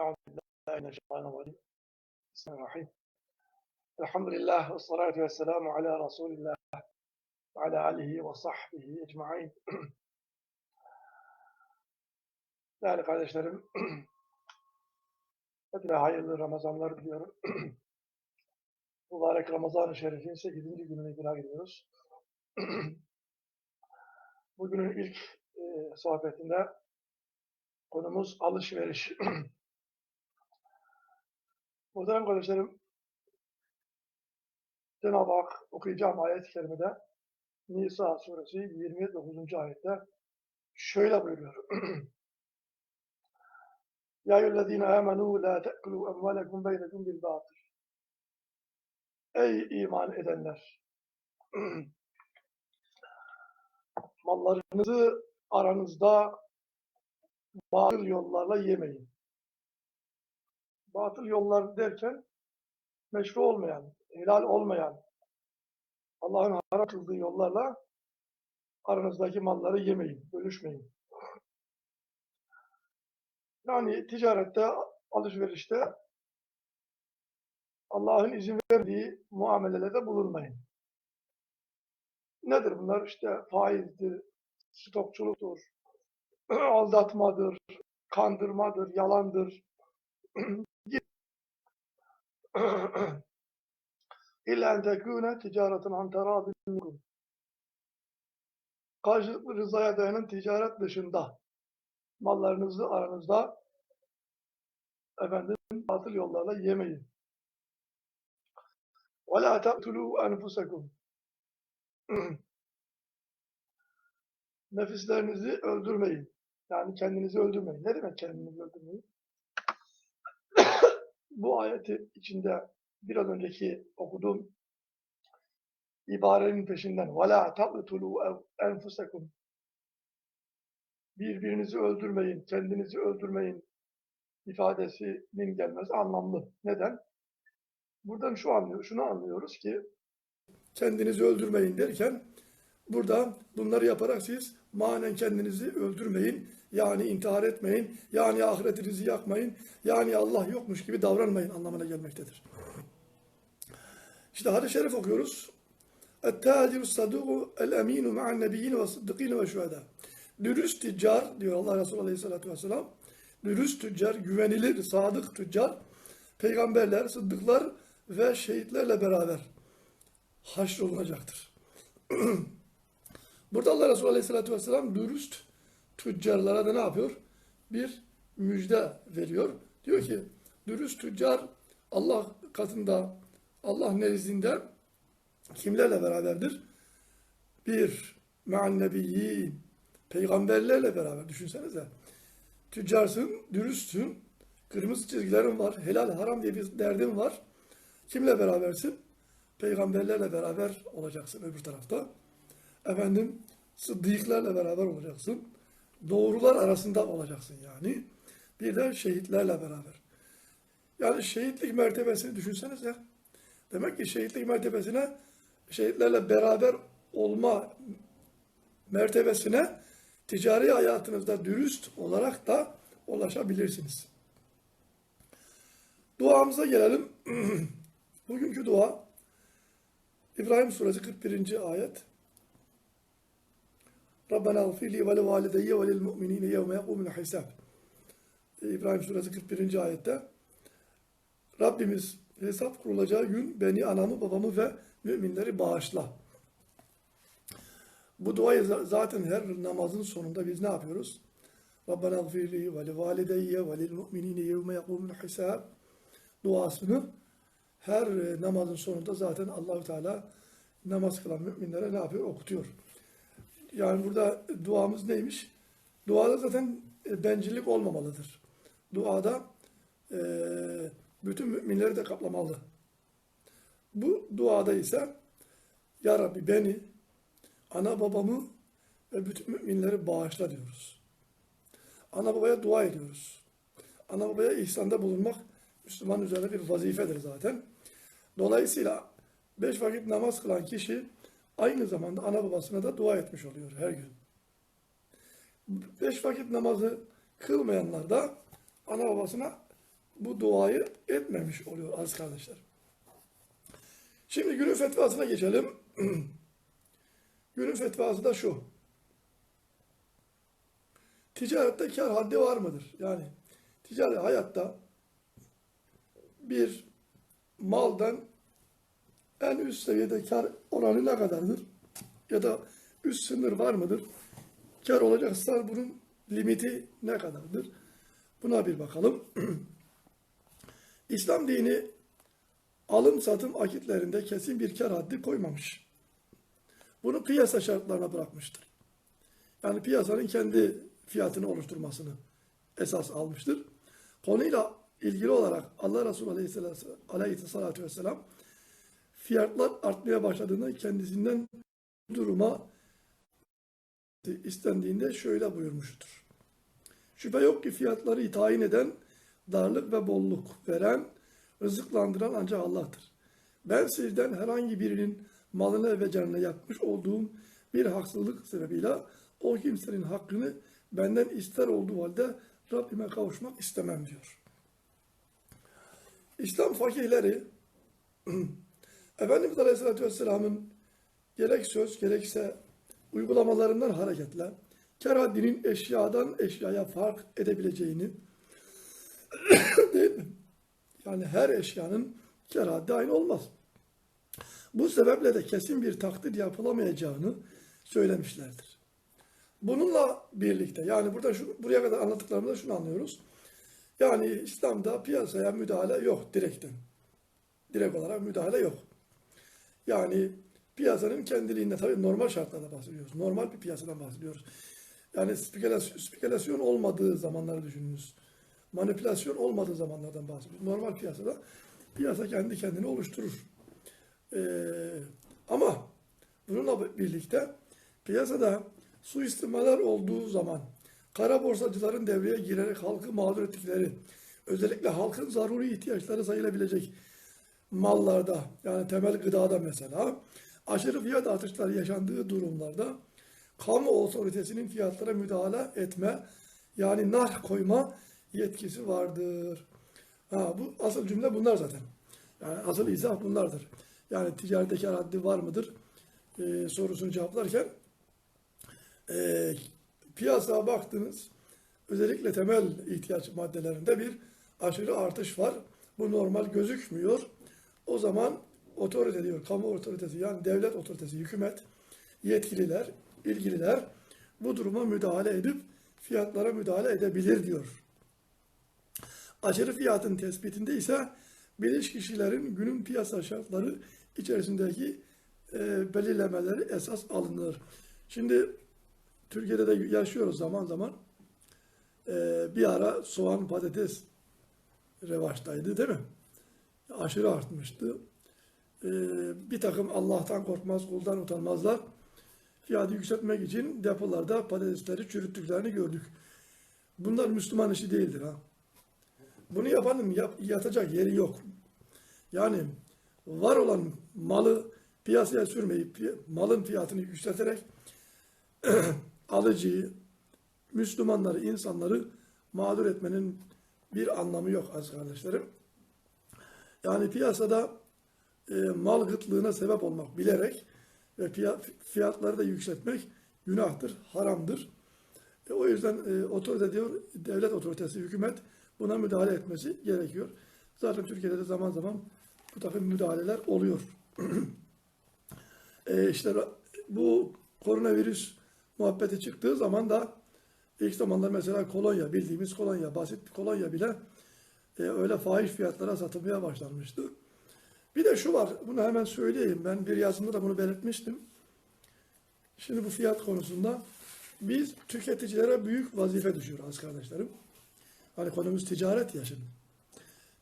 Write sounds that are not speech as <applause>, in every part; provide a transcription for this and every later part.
Euzu billahi mineşşeytanirracim. Bismillahirrahmanirrahim. Elhamdülillah ve salatu ve selamu ala Resulillah ve ala alihi ve sahbihi ecmain. <clears throat> Değerli kardeşlerim, <clears throat> hepine hayırlı Ramazanlar diliyorum. <clears throat> Mübarek Ramazan-ı Şerif'in 8. gününe günah gidiyoruz. Bugünün ilk e, sohbetinde konumuz alışveriş. Muhterem kardeşlerim, Cenab-ı Hak okuyacağım ayet-i kerimede Nisa suresi 29. ayette şöyle buyuruyor. <clears throat> Ya eyyühellezine amenu la te'kulu emvalekum beynekum bil batıl. Ey iman edenler! <clears throat> Mallarınızı aranızda batıl yollarla yemeyin. Batıl yollar derken meşru olmayan, helal olmayan, Allah'ın haram kıldığı yollarla aranızdaki malları yemeyin, bölüşmeyin. Yani ticarette, alışverişte Allah'ın izin verdiği muamelelerde bulunmayın. Nedir bunlar? İşte faizdir, stokçuluktur, <clears throat> aldatmadır, kandırmadır, yalandır. <clears throat> <clears throat> İlla en tekûne ticaretin an minkum. Karşılıklı rızaya dayanan ticaret dışında mallarınızı aranızda efendim batıl yollarla yemeyin. Ve la taqtulu enfusakum. <clears throat> Nefislerinizi öldürmeyin. Yani kendinizi öldürmeyin. Ne demek kendinizi öldürmeyin? Bu ayeti içinde biraz önceki okuduğum ibarenin peşinden وَلَا تَقْتُلُوا اَنْفُسَكُمْ Birbirinizi öldürmeyin, kendinizi öldürmeyin ifadesinin gelmesi anlamlı. Neden? Buradan şu anlıyor, şunu anlıyoruz ki kendinizi öldürmeyin derken burada bunları yaparak siz manen kendinizi öldürmeyin. Yani intihar etmeyin. Yani ahiretinizi yakmayın. Yani Allah yokmuş gibi davranmayın anlamına gelmektedir. İşte hadis-i şerif okuyoruz. اَتَّاجِرُ الصَّدُقُ الْاَم۪ينُ مَعَ النَّبِيِّينَ وَالصِّدِّقِينَ وَالشُّهَدَى Dürüst tüccar diyor Allah Resulü Aleyhisselatü Vesselam. Dürüst tüccar, güvenilir, sadık tüccar, peygamberler, sıddıklar ve şehitlerle beraber haşrolunacaktır. <clears throat> Burada Allah Resulü Aleyhisselatü Vesselam dürüst tüccarlara da ne yapıyor? Bir müjde veriyor. Diyor ki dürüst tüccar Allah katında, Allah nezdinde kimlerle beraberdir? Bir, me'an nebiyyin, peygamberlerle beraber düşünsenize. Tüccarsın, dürüstsün, kırmızı çizgilerin var, helal haram diye bir derdin var. Kimle berabersin? Peygamberlerle beraber olacaksın öbür tarafta. Efendim, sıddıklarla beraber olacaksın. Doğrular arasında olacaksın yani. Bir de şehitlerle beraber. Yani şehitlik mertebesini düşünsenize. Demek ki şehitlik mertebesine şehitlerle beraber olma mertebesine ticari hayatınızda dürüst olarak da ulaşabilirsiniz. Duamıza gelelim. <clears throat> Bugünkü dua İbrahim suresi 41. ayet. Rabbena gfirli ve li valideyye ve lil mu'minine yevme yekumul hisab. İbrahim suresi 41. ayette Rabbimiz hesap kurulacağı gün beni, anamı, babamı ve müminleri bağışla. Bu duayı zaten her namazın sonunda biz ne yapıyoruz? Rabbena gfirli ve li valideyye ve lil mu'minine yevme yekumul hisab duasını her namazın sonunda zaten Allahü Teala namaz kılan müminlere ne yapıyor? Okutuyor. Yani burada duamız neymiş? Duada zaten bencillik olmamalıdır. Duada e, bütün müminleri de kaplamalı. Bu duada ise Ya Rabbi beni, ana babamı ve bütün müminleri bağışla diyoruz. Ana babaya dua ediyoruz. Ana babaya ihsanda bulunmak Müslüman üzerine bir vazifedir zaten. Dolayısıyla beş vakit namaz kılan kişi aynı zamanda ana babasına da dua etmiş oluyor her gün. Beş vakit namazı kılmayanlar da ana babasına bu duayı etmemiş oluyor aziz kardeşler. Şimdi günün fetvasına geçelim. <clears throat> günün fetvası da şu. Ticarette kar haddi var mıdır? Yani ticari hayatta bir maldan en üst seviyede kar oranı ne kadardır? Ya da üst sınır var mıdır? Kar olacaksa bunun limiti ne kadardır? Buna bir bakalım. <clears throat> İslam dini alım satım akitlerinde kesin bir kar haddi koymamış. Bunu piyasa şartlarına bırakmıştır. Yani piyasanın kendi fiyatını oluşturmasını esas almıştır. Konuyla ilgili olarak Allah Resulü Aleyhisselatü, Vesselam fiyatlar artmaya başladığında kendisinden duruma istendiğinde şöyle buyurmuştur. Şüphe yok ki fiyatları tayin eden, darlık ve bolluk veren, rızıklandıran ancak Allah'tır. Ben sizden herhangi birinin malına ve canına yapmış olduğum bir haksızlık sebebiyle o kimsenin hakkını benden ister olduğu halde Rabbime kavuşmak istemem diyor. İslam fakihleri <clears throat> Efendimiz Aleyhisselatü Vesselam'ın gerek söz gerekse uygulamalarından hareketle kar haddinin eşyadan eşyaya fark edebileceğini <coughs> değil mi? Yani her eşyanın kar haddi aynı olmaz. Bu sebeple de kesin bir takdir yapılamayacağını söylemişlerdir. Bununla birlikte yani burada şu, buraya kadar anlattıklarımızda şunu anlıyoruz. Yani İslam'da piyasaya müdahale yok direkten. Direkt olarak müdahale yok. Yani piyasanın kendiliğinde tabii normal şartlarda bahsediyoruz. Normal bir piyasadan bahsediyoruz. Yani spekülasyon, spekülasyon olmadığı zamanları düşününüz. Manipülasyon olmadığı zamanlardan bahsediyoruz. Normal piyasada piyasa kendi kendini oluşturur. Ee, ama bununla birlikte piyasada suistimalar olduğu zaman kara borsacıların devreye girerek halkı mağdur ettikleri, özellikle halkın zaruri ihtiyaçları sayılabilecek mallarda yani temel gıdada mesela aşırı fiyat artışları yaşandığı durumlarda kamu otoritesinin fiyatlara müdahale etme yani nar koyma yetkisi vardır. Ha, bu asıl cümle bunlar zaten. Yani asıl izah bunlardır. Yani ticarette kar haddi var mıdır e, sorusunu cevaplarken e, piyasaya baktınız özellikle temel ihtiyaç maddelerinde bir aşırı artış var. Bu normal gözükmüyor. O zaman otorite diyor, kamu otoritesi yani devlet otoritesi, hükümet, yetkililer, ilgililer bu duruma müdahale edip fiyatlara müdahale edebilir diyor. Aşırı fiyatın tespitinde ise bilinç kişilerin günün piyasa şartları içerisindeki e, belirlemeleri esas alınır. Şimdi Türkiye'de de yaşıyoruz zaman zaman. E, bir ara soğan, patates revaçtaydı değil mi? Aşırı artmıştı. E, bir takım Allah'tan korkmaz, kuldan utanmazlar. Fiyatı yükseltmek için depolarda patatesleri çürüttüklerini gördük. Bunlar Müslüman işi değildir ha. Bunu yapanın yap, yatacak yeri yok. Yani var olan malı piyasaya sürmeyip malın fiyatını yükselterek <clears throat> alıcıyı, Müslümanları, insanları mağdur etmenin bir anlamı yok az kardeşlerim. Yani piyasada e, mal gıtlığına sebep olmak bilerek ve fiyatları da yükseltmek günahtır, haramdır. E, o yüzden e, otorite diyor, devlet otoritesi, hükümet buna müdahale etmesi gerekiyor. Zaten Türkiye'de de zaman zaman bu takım müdahaleler oluyor. <clears throat> e, işte bu koronavirüs muhabbeti çıktığı zaman da ilk zamanlar mesela kolonya, bildiğimiz kolonya, basit bir kolonya bile e, öyle fahiş fiyatlara satılmaya başlanmıştı. Bir de şu var, bunu hemen söyleyeyim. Ben bir yazımda da bunu belirtmiştim. Şimdi bu fiyat konusunda biz tüketicilere büyük vazife düşüyor az kardeşlerim. Hani konumuz ticaret ya şimdi.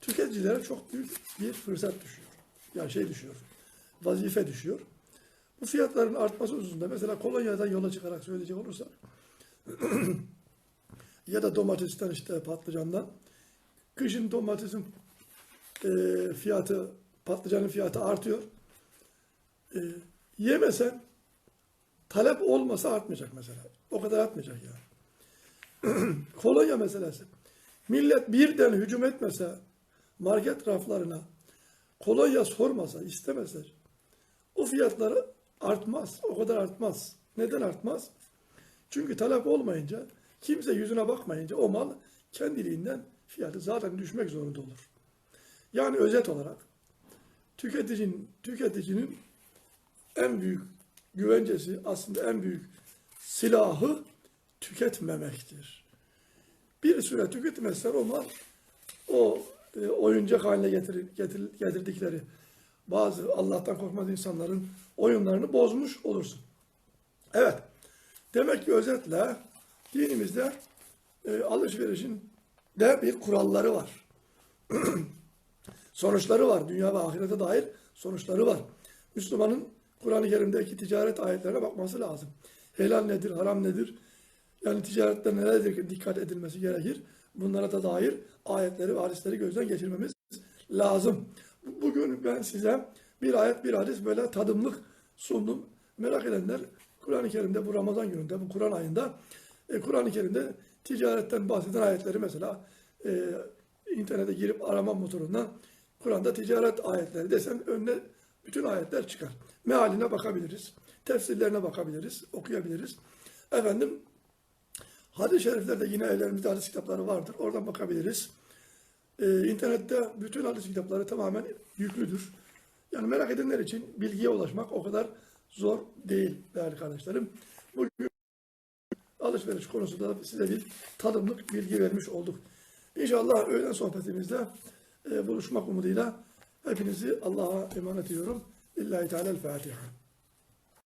Tüketicilere çok büyük bir fırsat düşüyor. Yani şey düşüyor. Vazife düşüyor. Bu fiyatların artması hususunda mesela kolonyadan yola çıkarak söyleyecek olursak <clears throat> ya da domatesten işte patlıcandan kışın domatesin e, fiyatı patlıcanın fiyatı artıyor. E, yemesen talep olmasa artmayacak mesela. O kadar artmayacak yani. <clears throat> Kolonya meselesi. millet birden hücum etmese market raflarına kolonya sormasa, istemese o fiyatları artmaz. O kadar artmaz. Neden artmaz? Çünkü talep olmayınca, kimse yüzüne bakmayınca o mal kendiliğinden fiyatı zaten düşmek zorunda olur. Yani özet olarak tüketicinin, tüketicinin en büyük güvencesi aslında en büyük silahı tüketmemektir. Bir süre tüketmezsen o mal o e, oyuncak haline getir, getir, getirdikleri bazı Allah'tan korkmaz insanların oyunlarını bozmuş olursun. Evet. Demek ki özetle dinimizde e, alışverişin de bir kuralları var. <clears throat> sonuçları var. Dünya ve ahirete dair sonuçları var. Müslümanın Kur'an-ı Kerim'deki ticaret ayetlerine bakması lazım. Helal nedir, haram nedir? Yani ticarette neler dikkat edilmesi gerekir? Bunlara da dair ayetleri ve hadisleri gözden geçirmemiz lazım. Bugün ben size bir ayet bir hadis böyle tadımlık sundum. Merak edenler Kur'an-ı Kerim'de bu Ramazan gününde, bu Kur'an ayında e, Kur'an-ı Kerim'de ticaretten bahseden ayetleri mesela e, internete girip arama motorundan Kur'an'da ticaret ayetleri desem önüne bütün ayetler çıkar. Mealine bakabiliriz. Tefsirlerine bakabiliriz, okuyabiliriz. Efendim hadis-i şeriflerde yine ellerimizde hadis kitapları vardır. Oradan bakabiliriz. Ee, internette bütün hadis kitapları tamamen yüklüdür. Yani merak edenler için bilgiye ulaşmak o kadar zor değil değerli kardeşlerim. Bugün alışveriş konusunda da size bir tadımlık bilgi vermiş olduk. İnşallah öğlen sohbetimizde e, buluşmak umuduyla hepinizi Allah'a emanet ediyorum. Lillahi Teala'l-Fatiha.